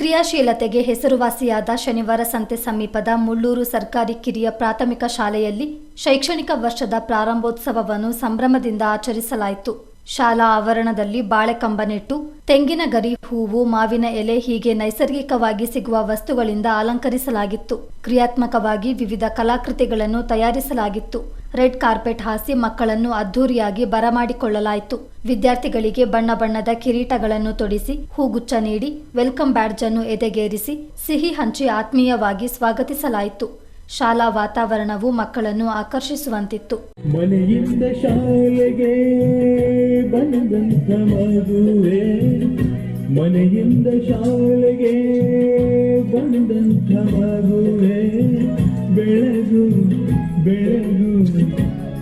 ಕ್ರಿಯಾಶೀಲತೆಗೆ ಹೆಸರುವಾಸಿಯಾದ ಶನಿವಾರ ಸಂತೆ ಸಮೀಪದ ಮುಳ್ಳೂರು ಸರ್ಕಾರಿ ಕಿರಿಯ ಪ್ರಾಥಮಿಕ ಶಾಲೆಯಲ್ಲಿ ಶೈಕ್ಷಣಿಕ ವರ್ಷದ ಪ್ರಾರಂಭೋತ್ಸವವನ್ನು ಸಂಭ್ರಮದಿಂದ ಆಚರಿಸಲಾಯಿತು. ಶಾಲಾ ಆವರಣದಲ್ಲಿ ಬಾಳೆಕಂಬನೆಟ್ಟು ತೆಂಗಿನ ಗರಿ ಹೂವು, ಮಾವಿನ ಎಲೆ ಹೀಗೆ ನೈಸರ್ಗಿಕವಾಗಿ ಸಿಗುವ ವಸ್ತುಗಳಿಂದ ಅಲಂಕರಿಸಲಾಗಿತ್ತು. ಕ್ರಿಯಾತ್ಮಕವಾಗಿ ವಿವಿಧ ಕಲಾಕೃತಿಗಳನ್ನು ತಯಾರಿಸಲಾಗಿತ್ತು. ರೆಡ್ ಕಾರ್ಪೆಟ್ ಹಾಸಿ ಮಕ್ಕಳನ್ನು ಅದ್ಧೂರಿಯಾಗಿ ಬರಮಾಡಿಕೊಳ್ಳಲಾಯಿತು. ವಿದ್ಯಾರ್ಥಿಗಳಿಗೆ ಬಣ್ಣ ಬಣ್ಣದ ಕಿರೀಟಗಳನ್ನು ತೊಡಿಸಿ, ಹೂಗುಚ್ಛ ನೀಡಿ, ವೆಲ್ಕಮ್ ಬ್ಯಾಡ್ಜ್ ಅನ್ನು ಎದೆಗೇರಿಸಿ, ಸಿಹಿ ಹಂಚಿ ಆತ್ಮೀಯವಾಗಿ ಸ್ವಾಗತಿಸಲಾಯಿತು. ಶಾಲಾ ವಾತಾವರಣವು ಮಕ್ಕಳನ್ನು ಆಕರ್ಷಿಸುವಂತಿತ್ತು. ಮನೆಯಿಂದ ಶಾಲೆಗೆ ಮಗುವೆ, ಮನೆಯಿಂದ ಶಾಲೆಗೆ ಮಗುವೆ.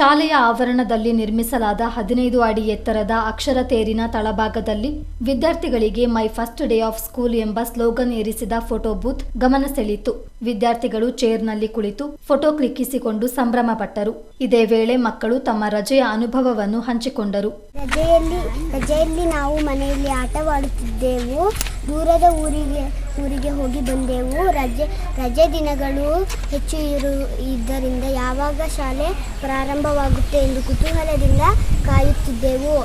ಶಾಲೆಯ ಆವರಣದಲ್ಲಿ ನಿರ್ಮಿಸಲಾದ ಹದಿನೈದು ಅಡಿ ಎತ್ತರದ ಅಕ್ಷರ ತೇರಿನ ತಳಭಾಗದಲ್ಲಿ ವಿದ್ಯಾರ್ಥಿಗಳಿಗೆ my first day of school ಎಂಬ ಸ್ಲೋಗನ್ ಏರಿಸಿದ ಫೋಟೋ ಬೂತ್ ಗಮನ ಸೆಳೆಯಿತು. ವಿದ್ಯಾರ್ಥಿಗಳು ಚೇರ್ನಲ್ಲಿ ಕುಳಿತು ಫೋಟೋ ಕ್ಲಿಕ್ಕಿಸಿಕೊಂಡು ಸಂಭ್ರಮಪಟ್ಟರು. ಇದೇ ವೇಳೆ ಮಕ್ಕಳು ತಮ್ಮ ರಜೆಯ ಅನುಭವವನ್ನು ಹಂಚಿಕೊಂಡರು. ರಜೆಯಲ್ಲಿ ರಜೆಯಲ್ಲಿ ನಾವು ಮನೆಯಲ್ಲಿ ಆಟವಾಡುತ್ತಿದ್ದೆವು. ದೂರದ ಊರಿಗೆ ಊರಿಗೆ ಹೋಗಿ ಬಂದೆವು. ರಜೆ ರಜೆ ದಿನಗಳು ಹೆಚ್ಚು ಇರು, ಇದ್ದರಿಂದ ಯಾವಾಗ ಶಾಲೆ ಪ್ರಾರಂಭವಾಗುತ್ತೆ ಎಂದು ಕುತೂಹಲದಿಂದ ಕಾಯುತ್ತಿದ್ದೆವು.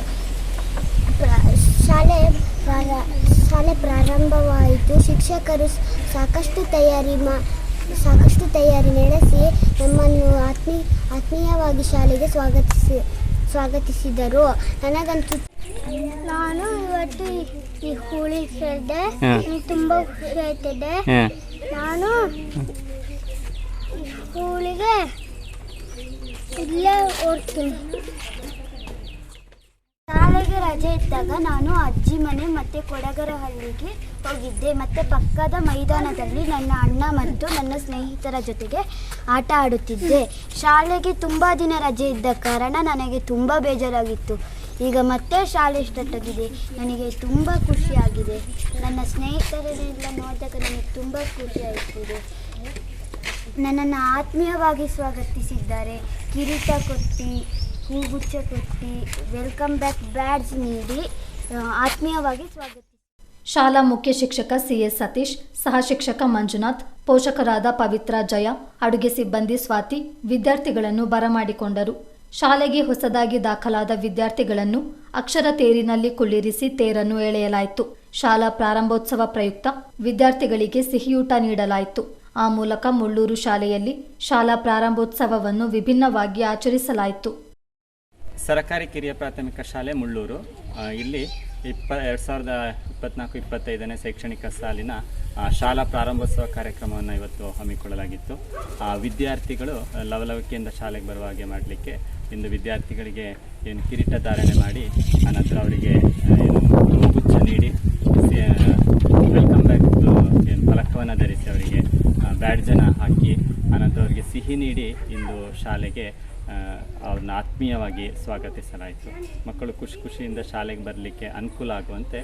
ಶಾಲೆ ಶಾಲೆ ಪ್ರಾರಂಭವಾಯಿತು. ಶಿಕ್ಷಕರು ಸಾಕಷ್ಟು ತಯಾರಿ ಮಾ, ಸಾಕಷ್ಟು ತಯಾರಿ ನಡೆಸಿ ನಮ್ಮನ್ನು ಆತ್ಮೀ, ಆತ್ಮೀಯವಾಗಿ ಶಾಲೆಗೆ ಸ್ವಾಗತಿಸಿ, ಸ್ವಾಗತಿಸಿದರು. ನನಗಂತೂ ನಾನು ಈ- ಹುಳಿ ತುಂಬಾ ತುಂಬ ಖುಷಿ ಆಯ್ತದೆ. ನಾನು ಈ ಹೋಳಿಗೆ ಇಲ್ಲೇ ಓಡ್ತೀನಿ. ಶಾಲೆಗೆ ರಜೆ ಇದ್ದಾಗ ನಾನು ಅಜ್ಜಿ ಮನೆ ಮತ್ತೆ ಕೊಡಗರಹಳ್ಳಿಗೆ ಹೋಗಿದ್ದೆ. ಮತ್ತೆ ಪಕ್ಕದ ಮೈದಾನದಲ್ಲಿ ನನ್ನ ಅಣ್ಣ ಮತ್ತು ನನ್ನ ಸ್ನೇಹಿತರ ಜೊತೆಗೆ ಆಟ ಆಡುತ್ತಿದ್ದೆ. ಶಾಲೆಗೆ ತುಂಬಾ ದಿನ ರಜೆ ಇದ್ದ ಕಾರಣ ನನಗೆ ತುಂಬಾ ಬೇಜಾರಾಗಿತ್ತು. ಈಗ ಮತ್ತೆ ಶಾಲೆ ಸ್ಟಾರ್ಟ್ ಆಗಿದೆ ನನಗೆ ತುಂಬ ಖುಷಿಯಾಗಿದೆ. ನನ್ನ ಸ್ನೇಹಿತರನ್ನೆಲ್ಲ ನೋಡಿದಾಗ ನನಗೆ ತುಂಬ ಖುಷಿ ಆಯ್ತಿದೆ ನನ್ನನ್ನು ಆತ್ಮೀಯವಾಗಿ ಸ್ವಾಗತಿಸಿದ್ದಾರೆ. ಕಿರೀಟ ಕೊಟ್ಟು ಹೂಗುಚ್ಛ ಕೊಟ್ಟು, ವೆಲ್ಕಮ್ ಬ್ಯಾಕ್ ಬ್ಯಾಡ್ಜ್ ನೀಡಿ ಆತ್ಮೀಯವಾಗಿ ಸ್ವಾಗತಿಸಿ ಶಾಲಾ ಮುಖ್ಯ ಶಿಕ್ಷಕ ಸಿ ಎಸ್ ಸತೀಶ್, ಸಹ ಶಿಕ್ಷಕ ಮಂಜುನಾಥ್, ಪೋಷಕರಾದ ಪವಿತ್ರ ಜಯ, ಅಡುಗೆ ಸಿಬ್ಬಂದಿ ಸ್ವಾತಿ, ವಿದ್ಯಾರ್ಥಿಗಳನ್ನು ಬರಮಾಡಿಕೊಂಡರು. ಶಾಲೆಗೆ ಹೊಸದಾಗಿ ದಾಖಲಾದ ವಿದ್ಯಾರ್ಥಿಗಳನ್ನು ಅಕ್ಷರ ತೇರಿನಲ್ಲಿ ಕುಳ್ಳಿರಿಸಿ ತೇರನ್ನು ಎಳೆಯಲಾಯಿತು. ಶಾಲಾ ಪ್ರಾರಂಭೋತ್ಸವ ಪ್ರಯುಕ್ತ ವಿದ್ಯಾರ್ಥಿಗಳಿಗೆ ಸಿಹಿಯೂಟ ನೀಡಲಾಯಿತು. ಆ ಮೂಲಕ ಮುಳ್ಳೂರು ಶಾಲೆಯಲ್ಲಿ ಶಾಲಾ ಪ್ರಾರಂಭೋತ್ಸವವನ್ನು ವಿಭಿನ್ನವಾಗಿ ಆಚರಿಸಲಾಯಿತು. ಸರಕಾರಿ ಕಿರಿಯ ಪ್ರಾಥಮಿಕ ಶಾಲೆ ಮುಳ್ಳೂರು. ಇಲ್ಲಿ ಇಪ್ಪ, ಎರಡು ಸಾವಿರದ ಇಪ್ಪತ್ನಾಲ್ಕು, ಇಪ್ಪತ್ತೈದನೇ ಶೈಕ್ಷಣಿಕ ಸಾಲಿನ ಶಾಲಾ ಪ್ರಾರಂಭೋತ್ಸವ ಕಾರ್ಯಕ್ರಮವನ್ನು ಇವತ್ತು ಹಮ್ಮಿಕೊಳ್ಳಲಾಗಿತ್ತು. ವಿದ್ಯಾರ್ಥಿಗಳು ಲವಲವಿಕೆಯಿಂದ ಶಾಲೆಗೆ ಬರುವ ಹಾಗೆ ಮಾಡಲಿಕ್ಕೆ ಇಂದು ವಿದ್ಯಾರ್ಥಿಗಳಿಗೆ ಏನು ಕಿರೀಟ ಧಾರಣೆ ಮಾಡಿ ಆನಂತರ ಅವರಿಗೆ ಏನು ಗುಚ್ಚ ನೀಡಿ ವೆಲ್ಕಮ್ ಬ್ಯಾಕ್ ಏನು ಫಲಕವನ್ನು ಧರಿಸಿ ಅವರಿಗೆ ಬ್ಯಾಡ್ಜನ್ನು ಹಾಕಿ ಆನಂತರ ನೀಡಿ ಇಂದು ಶಾಲೆಗೆ ಅವ್ರನ್ನ ಆತ್ಮೀಯವಾಗಿ ಸ್ವಾಗತಿಸಲಾಯಿತು. ಮಕ್ಕಳು ಖುಷಿ ಖುಷಿಯಿಂದ ಶಾಲೆಗೆ ಬರಲಿಕ್ಕೆ ಅನುಕೂಲ ಆಗುವಂತೆ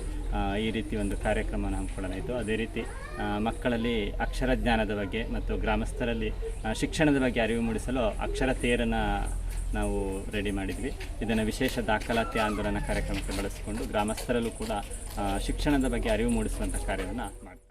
ಈ ರೀತಿ ಒಂದು ಕಾರ್ಯಕ್ರಮವನ್ನು ಹಮ್ಮಿಕೊಳ್ಳಲಾಯಿತು. ಅದೇ ರೀತಿ ಮಕ್ಕಳಲ್ಲಿ ಅಕ್ಷರ ಜ್ಞಾನದ ಬಗ್ಗೆ ಮತ್ತು ಗ್ರಾಮಸ್ಥರಲ್ಲಿ ಶಿಕ್ಷಣದ ಬಗ್ಗೆ ಅರಿವು ಮೂಡಿಸಲು ಅಕ್ಷರ ತೇರನ್ನು ನಾವು ರೆಡಿ ಮಾಡಿದ್ವಿ. ಇದನ್ನು ವಿಶೇಷ ದಾಖಲಾತಿ ಆಂದೋಲನ ಕಾರ್ಯಕ್ರಮಕ್ಕೆ ಬಳಸಿಕೊಂಡು ಗ್ರಾಮಸ್ಥರಲ್ಲೂ ಕೂಡ ಶಿಕ್ಷಣದ ಬಗ್ಗೆ ಅರಿವು ಮೂಡಿಸುವಂಥ ಕಾರ್ಯವನ್ನು ಮಾಡ್ತಾರೆ